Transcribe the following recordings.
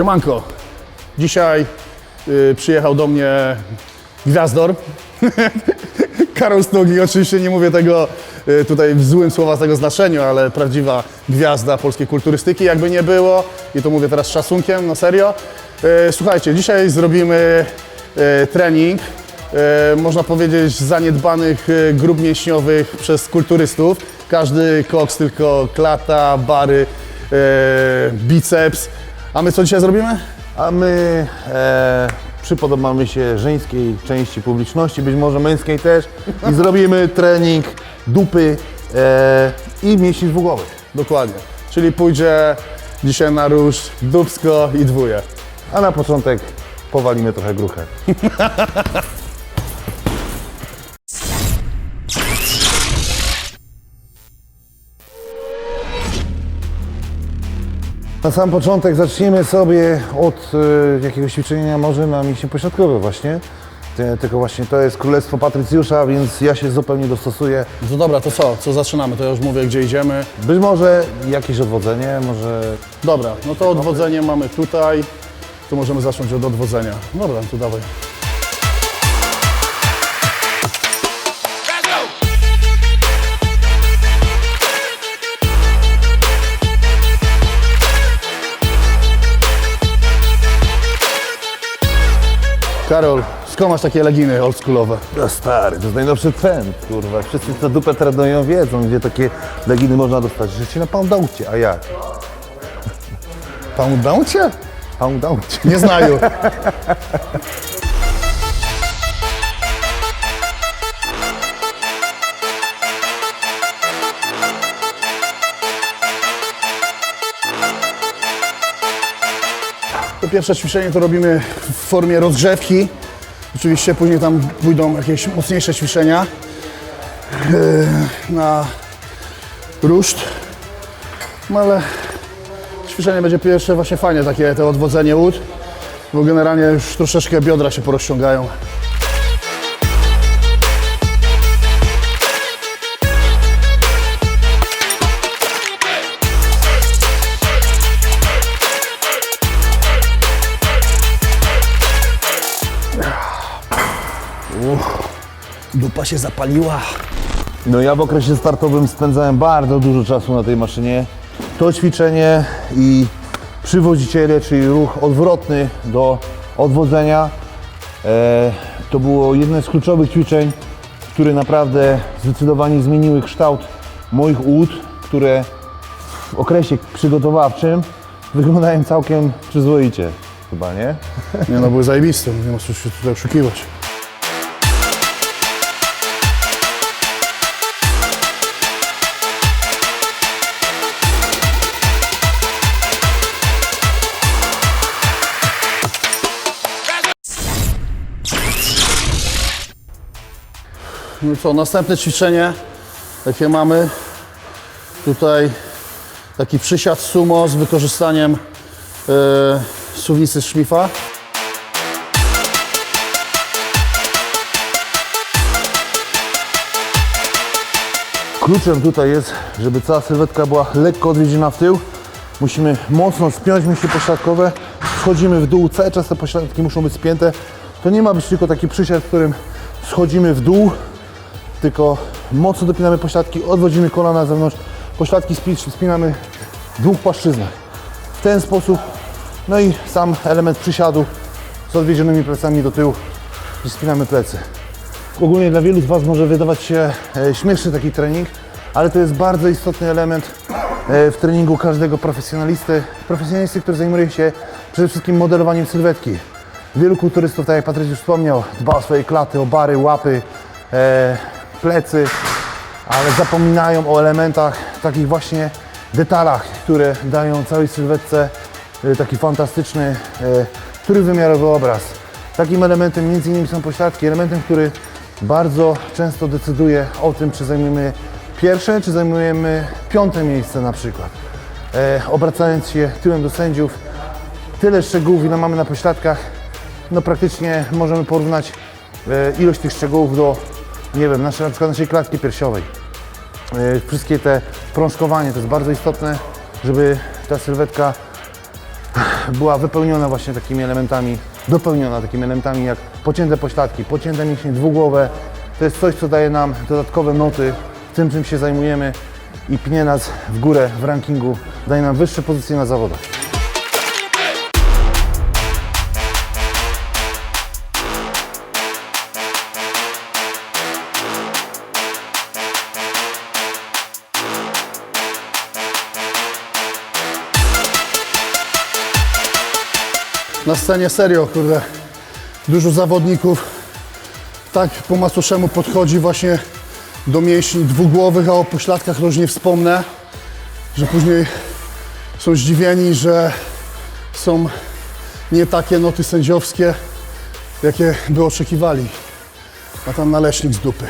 Siemanko. Dzisiaj y, przyjechał do mnie gwiazdor. Karol Stugi, oczywiście nie mówię tego y, tutaj w złym słowa tego znaczeniu, ale prawdziwa gwiazda polskiej kulturystyki, jakby nie było. I to mówię teraz z szacunkiem, no serio. Y, słuchajcie, dzisiaj zrobimy y, trening, y, można powiedzieć, zaniedbanych y, grup mięśniowych przez kulturystów. Każdy koks tylko klata, bary, y, biceps. A my co dzisiaj zrobimy? A my e, przypodobamy się żeńskiej części publiczności, być może męskiej też i zrobimy trening dupy e, i mięśni dwugłowych. Dokładnie. Czyli pójdzie dzisiaj na róż dubsko i dwóje. A na początek powalimy trochę gruchę. Na sam początek zaczniemy sobie od e, jakiegoś ćwiczenia może na mięśnie pośrodkowe właśnie. Tylko właśnie to jest Królestwo Patrycjusza, więc ja się zupełnie dostosuję. No dobra, to co? Co zaczynamy? To ja już mówię, gdzie idziemy. Być może jakieś odwodzenie, może Dobra, no to odwodzenie mamy tutaj. Tu możemy zacząć od odwodzenia. Dobra, to dawaj. Karol, skąd masz takie leginy oldschoolowe? No stary, to jest najnowszy trend, kurwa. Wszyscy co dupę trenują wiedzą, gdzie takie leginy można dostać. Się na poundaucie, a jak? Poundaucie? Poundaucie. Nie znają. pierwsze ćwiczenie to robimy w formie rozgrzewki. Oczywiście później tam pójdą jakieś mocniejsze ćwiczenia yy, na ruszt. No ale ćwiczenie będzie pierwsze właśnie fajnie takie to odwodzenie łód, bo generalnie już troszeczkę biodra się porozciągają. Dupa się zapaliła. No ja w okresie startowym spędzałem bardzo dużo czasu na tej maszynie. To ćwiczenie i przywoziciele, czyli ruch odwrotny do odwodzenia, e, to było jedno z kluczowych ćwiczeń, które naprawdę zdecydowanie zmieniły kształt moich łód, które w okresie przygotowawczym wyglądają całkiem przyzwoicie. Chyba, nie? Nie no, były zajebiste, nie ma co się tutaj oszukiwać. No co, następne ćwiczenie, jakie mamy. Tutaj taki przysiad sumo z wykorzystaniem e, suwnicy szlifa. Kluczem tutaj jest, żeby cała sylwetka była lekko odwiedziona w tył. Musimy mocno spiąć mięśnie pośladkowe. Schodzimy w dół, cały czas te pośladki muszą być spięte. To nie ma być tylko taki przysiad, w którym schodzimy w dół, tylko mocno dopinamy pośladki, odwodzimy kolana na zewnątrz, pośladki spi- spinamy w dwóch płaszczyznach. W ten sposób, no i sam element przysiadu z odwiedzionymi plecami do tyłu, gdzie spinamy plecy. Ogólnie dla wielu z Was może wydawać się e, śmieszny taki trening, ale to jest bardzo istotny element e, w treningu każdego profesjonalisty. Profesjonalisty, który zajmuje się przede wszystkim modelowaniem sylwetki. Wielu kulturystów, tak jak Patryk już wspomniał, dba o swoje klaty, o bary, łapy, e, plecy, ale zapominają o elementach, takich właśnie detalach, które dają całej sylwetce e, taki fantastyczny, e, trójwymiarowy obraz. Takim elementem między innymi są pośladki, elementem, który bardzo często decyduje o tym, czy zajmiemy pierwsze, czy zajmujemy piąte miejsce na przykład. E, obracając się tyłem do sędziów, tyle szczegółów, ile mamy na pośladkach, no praktycznie możemy porównać e, ilość tych szczegółów do, nie wiem, na przykład naszej klatki piersiowej. E, wszystkie te prążkowanie to jest bardzo istotne, żeby ta sylwetka była wypełniona właśnie takimi elementami, dopełniona takimi elementami jak pocięte pośladki, pocięte mięśnie dwugłowe. To jest coś, co daje nam dodatkowe noty w tym, czym się zajmujemy i pnie nas w górę w rankingu, daje nam wyższe pozycje na zawodach. Na scenie serio, kurde, dużo zawodników tak po macoszemu podchodzi właśnie do mięśni dwugłowych, a o pośladkach już nie wspomnę, że później są zdziwieni, że są nie takie noty sędziowskie, jakie by oczekiwali. A tam naleśnik z dupy.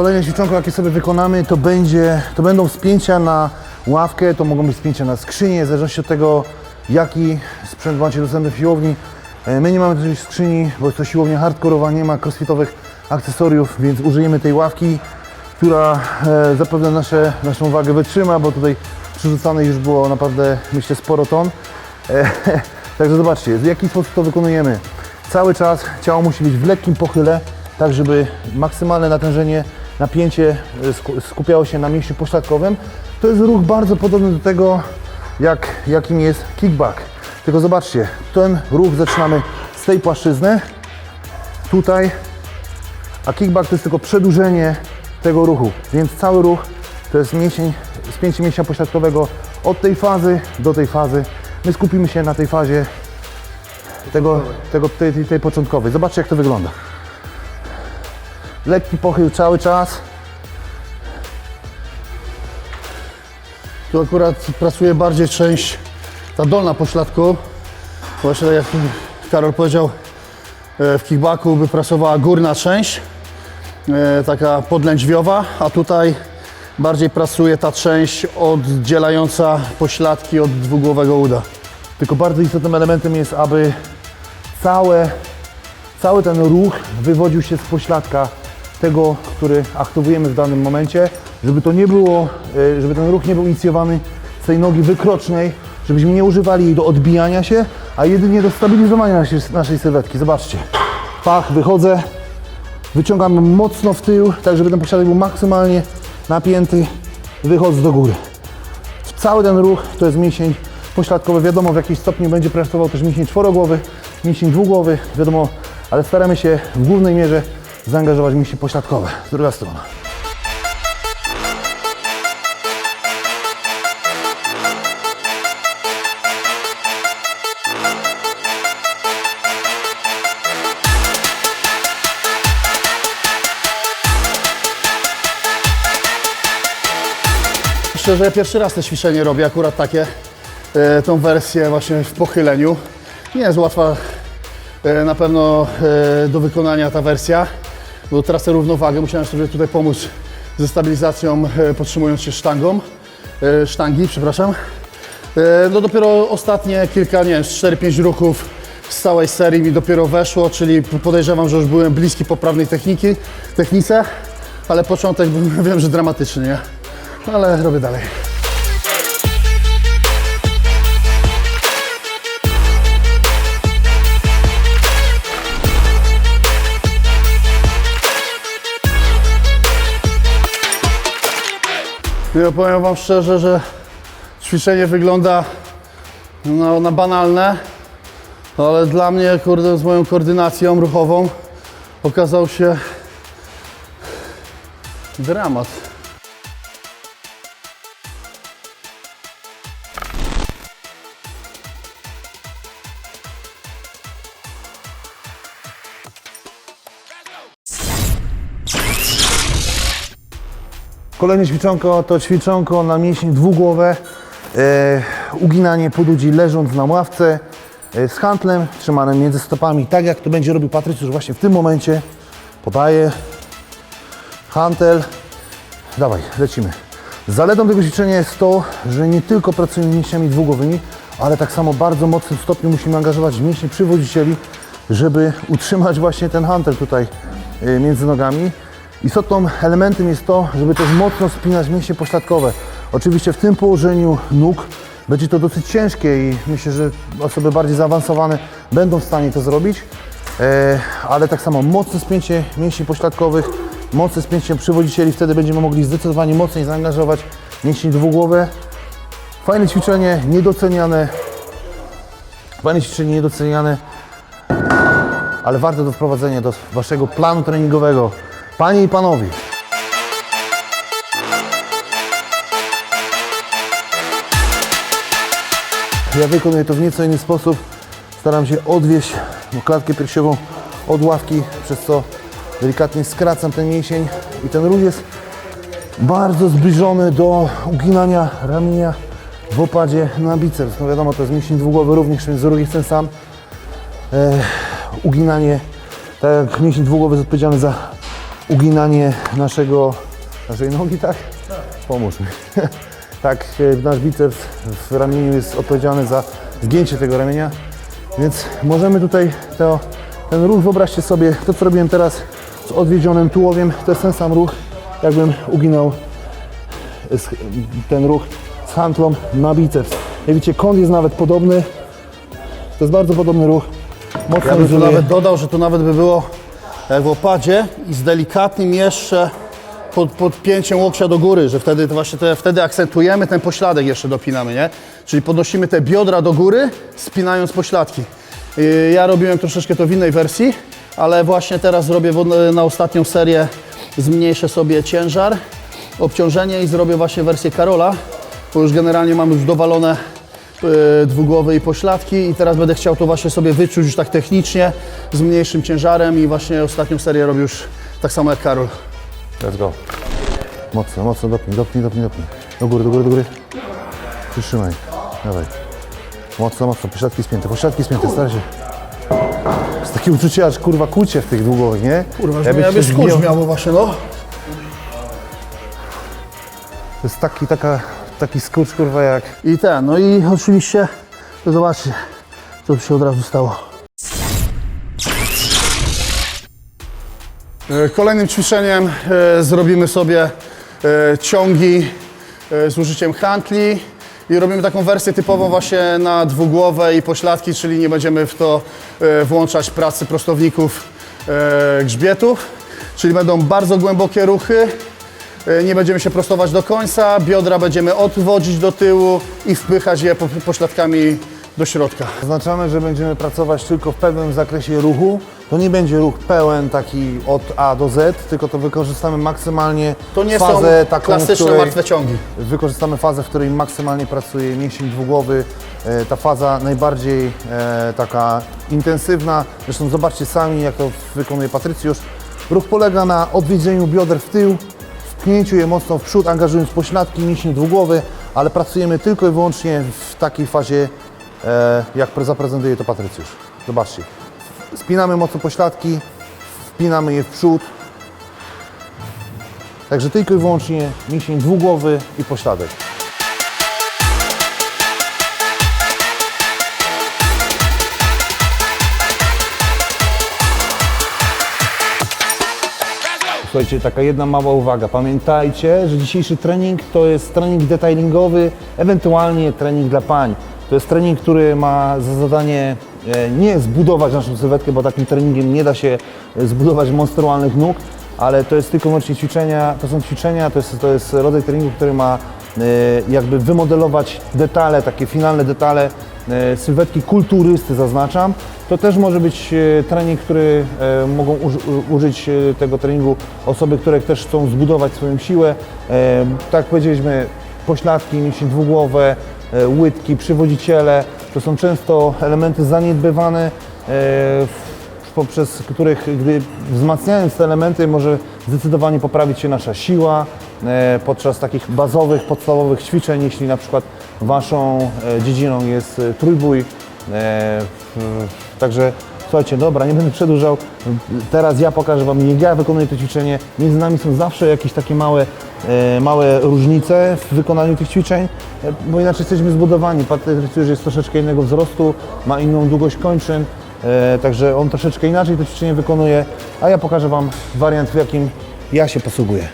Kolejne ćwiczonko, jakie sobie wykonamy, to, będzie, to będą wspięcia na ławkę, to mogą być wspięcia na skrzynię, w zależności od tego, jaki sprzęt macie dostępny w siłowni. E, My nie mamy tej skrzyni, bo jest to siłownia hardkorowa, nie ma crossfitowych akcesoriów, więc użyjemy tej ławki, która e, zapewne nasze, naszą wagę wytrzyma, bo tutaj przerzucanych już było naprawdę, myślę, sporo ton. E, Także zobaczcie, w jaki sposób to wykonujemy. Cały czas ciało musi być w lekkim pochyle, tak żeby maksymalne natężenie, napięcie sku- skupiało się na mięśniu pośladkowym. To jest ruch bardzo podobny do tego, jak, jakim jest kickback. Tylko zobaczcie, ten ruch zaczynamy z tej płaszczyzny, tutaj, a kickback to jest tylko przedłużenie tego ruchu, więc cały ruch to jest mięsień, spięcie mięśnia pośladkowego od tej fazy do tej fazy. My skupimy się na tej fazie tego, tego, tej, tej początkowej. Zobaczcie jak to wygląda. Lekki pochył cały czas. Tu akurat pracuje bardziej część, ta dolna pośladku. Właśnie tak jak Karol powiedział, e, w kickbacku by pracowała górna część, e, taka podlędźwiowa, a tutaj bardziej pracuje ta część oddzielająca pośladki od dwugłowego uda. Tylko bardzo istotnym elementem jest, aby całe, cały ten ruch wywodził się z pośladka tego, który aktywujemy w danym momencie, żeby to nie było, e, żeby ten ruch nie był inicjowany z tej nogi wykrocznej, żebyśmy nie używali jej do odbijania się, a jedynie do stabilizowania naszej, naszej sylwetki. Zobaczcie. Pach, wychodzę, wyciągam mocno w tył, tak żeby ten pośladek był maksymalnie napięty, wychodzę do góry. Cały ten ruch to jest mięsień pośladkowy. Wiadomo, w jakimś stopniu będzie pracował też mięsień czworogłowy, mięsień dwugłowy, wiadomo, ale staramy się w głównej mierze zaangażować mięśnie pośladkowe. Druga strona. Szczerze, ja pierwszy raz te ćwiczenie robię, akurat takie, e, tą wersję właśnie w pochyleniu. Nie jest łatwa e, na pewno e, do wykonania ta wersja, bo tracę równowagę, musiałem sobie tutaj pomóc ze stabilizacją, e, podtrzymując się sztangą, e, sztangi, przepraszam. E, no dopiero ostatnie kilka, nie wiem, 4-5 ruchów z całej serii mi dopiero weszło, czyli podejrzewam, że już byłem bliski poprawnej techniki, technice, ale początek był, wiem, że dramatyczny, nie? ale robię dalej. Ja powiem Wam szczerze, że ćwiczenie wygląda no, na banalne, ale dla mnie, kurde, z moją koordynacją ruchową okazał się dramat. Kolejne ćwiczonko to ćwiczonko na mięśnie dwugłowe. E, uginanie podudzi leżąc na ławce e, z hantlem trzymanym między stopami, tak jak to będzie robił Patrycjusz właśnie w tym momencie. Podaje hantel. Dawaj, lecimy. Zaletą tego ćwiczenia jest to, że nie tylko pracujemy mięśniami dwugłowymi, ale tak samo bardzo mocnym stopniu musimy angażować mięśnie przywodzicieli, żeby utrzymać właśnie ten hantel tutaj y, między nogami. Istotną elementem jest to, żeby też mocno spinać mięśnie pośladkowe. Oczywiście w tym położeniu nóg będzie to dosyć ciężkie i myślę, że osoby bardziej zaawansowane będą w stanie to zrobić. E, ale tak samo mocne spięcie mięśni pośladkowych, mocne spięcie przywodzicieli, wtedy będziemy mogli zdecydowanie mocniej zaangażować mięśnie dwugłowe. Fajne ćwiczenie, niedoceniane. Fajne ćwiczenie, niedoceniane, ale warte do wprowadzenia do Waszego planu treningowego. Panie i Panowie, Ja wykonuję to w nieco inny sposób. Staram się odwieść klatkę piersiową od ławki, przez co delikatnie skracam ten mięsień i ten ruch jest bardzo zbliżony do uginania ramienia w opadzie na biceps. No wiadomo, to jest mięsień dwugłowy również, więc jest ten sam. E, uginanie, tak jak mięsień dwugłowy jest odpowiedzialny za uginanie naszego, naszej nogi, tak? Pomóż mi. tak, e, nasz biceps w ramieniu jest odpowiedzialny za zgięcie tego ramienia, więc możemy tutaj to, ten ruch, wyobraźcie sobie, to co robiłem teraz z odwiedzionym tułowiem, to jest ten sam ruch, jakbym uginał z- ten ruch z hantlą na biceps. Jak widzicie, kąt jest nawet podobny, to jest bardzo podobny ruch. Mocno Ja bym tu nawet dodał, że tu nawet by było w opadzie i z delikatnym jeszcze pod, podpięciem łokcia do góry, że wtedy właśnie te, wtedy akcentujemy ten pośladek jeszcze dopinamy, nie? Czyli podnosimy te biodra do góry, spinając pośladki. Yy, Ja robiłem troszeczkę to w innej wersji, ale właśnie teraz zrobię na ostatnią serię, zmniejszę sobie ciężar, obciążenie i zrobię właśnie wersję Karola, bo już generalnie mam już dowalone dwugłowy i pośladki i teraz będę chciał to właśnie sobie wyczuć już tak technicznie, z mniejszym ciężarem i właśnie ostatnią serię robię już tak samo jak Karol. Let's go. Mocno, mocno dopnij, dopnij, dopnij, dopnij. Do góry, do góry, do góry. Przytrzymaj. Dawaj. Mocno, mocno. Pośladki spięte, pośladki spięte, staraj się. Jest takie uczucie, aż kurwa kucie w tych długowych, nie? Kurwa, Jakbyś ja byś kurz miało właśnie, no. To jest taki, taka, taki skurcz, kurwa, jak... I ten, no i oczywiście, to zobaczcie, co tu się od razu stało. E, Kolejnym ćwiczeniem e, zrobimy sobie e, ciągi z użyciem hantli i robimy taką wersję typową właśnie na dwugłowe i pośladki, czyli nie będziemy w to włączać pracy prostowników grzbietów, czyli będą bardzo głębokie ruchy, Nie będziemy się prostować do końca, biodra będziemy odwodzić do tyłu i wpychać je po- pośladkami do środka. Zaznaczamy, że będziemy pracować tylko w pewnym zakresie ruchu. To nie będzie ruch pełen taki od A do Z, tylko to wykorzystamy maksymalnie To nie fazę są taką, klasyczne której... martwe ciągi. Wykorzystamy fazę, w której maksymalnie pracuje mięsień dwugłowy. E, Ta faza najbardziej e, taka intensywna. Zresztą zobaczcie sami, jak to wykonuje Patrycjusz. Ruch polega na odwiedzeniu bioder w tył, wpchnięciu je mocno w przód, angażując pośladki, mięsień dwugłowy, ale pracujemy tylko i wyłącznie w takiej fazie, e, jak pre- zaprezentuje to Patrycjusz. Zobaczcie. Spinamy mocno pośladki, wpinamy je w przód, Także tylko i wyłącznie mięsień dwugłowy i pośladek. Słuchajcie, taka jedna mała uwaga. Pamiętajcie, że dzisiejszy trening to jest trening detailingowy, ewentualnie trening dla pań. To jest trening, który ma za zadanie e, nie zbudować naszą sylwetkę, bo takim treningiem nie da się e, zbudować monstrualnych nóg, ale to jest tylko wyłącznie ćwiczenia, to są ćwiczenia, to jest, to jest rodzaj treningu, który ma e, jakby wymodelować detale, takie finalne detale sylwetki kulturysty zaznaczam. To też może być e, trening, który e, mogą użyć e, tego treningu osoby, które też chcą zbudować swoją siłę. E, Tak jak powiedzieliśmy, pośladki, mięśnie dwugłowe, e, łydki, przywodziciele, to są często elementy zaniedbywane, e, poprzez których, gdy wzmacniając te elementy, może zdecydowanie poprawić się nasza siła e, podczas takich bazowych, podstawowych ćwiczeń, jeśli na przykład Waszą e, dziedziną jest e, trójbój. E, Także słuchajcie, dobra, nie będę przedłużał. Teraz ja pokażę Wam, jak ja wykonuję to ćwiczenie. Między nami są zawsze jakieś takie małe, małe różnice w wykonaniu tych ćwiczeń, bo inaczej jesteśmy zbudowani. Patryk już jest troszeczkę innego wzrostu, ma inną długość kończyn. Także on troszeczkę inaczej to ćwiczenie wykonuje, a ja pokażę Wam wariant, w jakim ja się posługuję.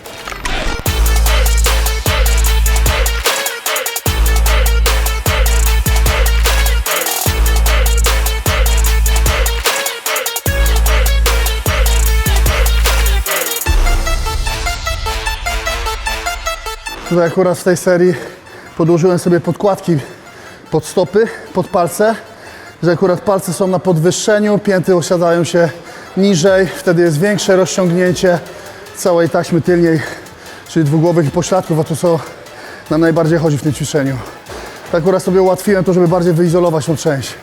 Tutaj akurat w tej serii podłożyłem sobie podkładki pod stopy, pod palce, że akurat palce są na podwyższeniu, pięty osiadają się niżej, wtedy jest większe rozciągnięcie całej taśmy tylniej, czyli dwugłowych i pośladków, a to co nam najbardziej chodzi w tym ćwiczeniu. Tak akurat sobie ułatwiłem to, żeby bardziej wyizolować tą część.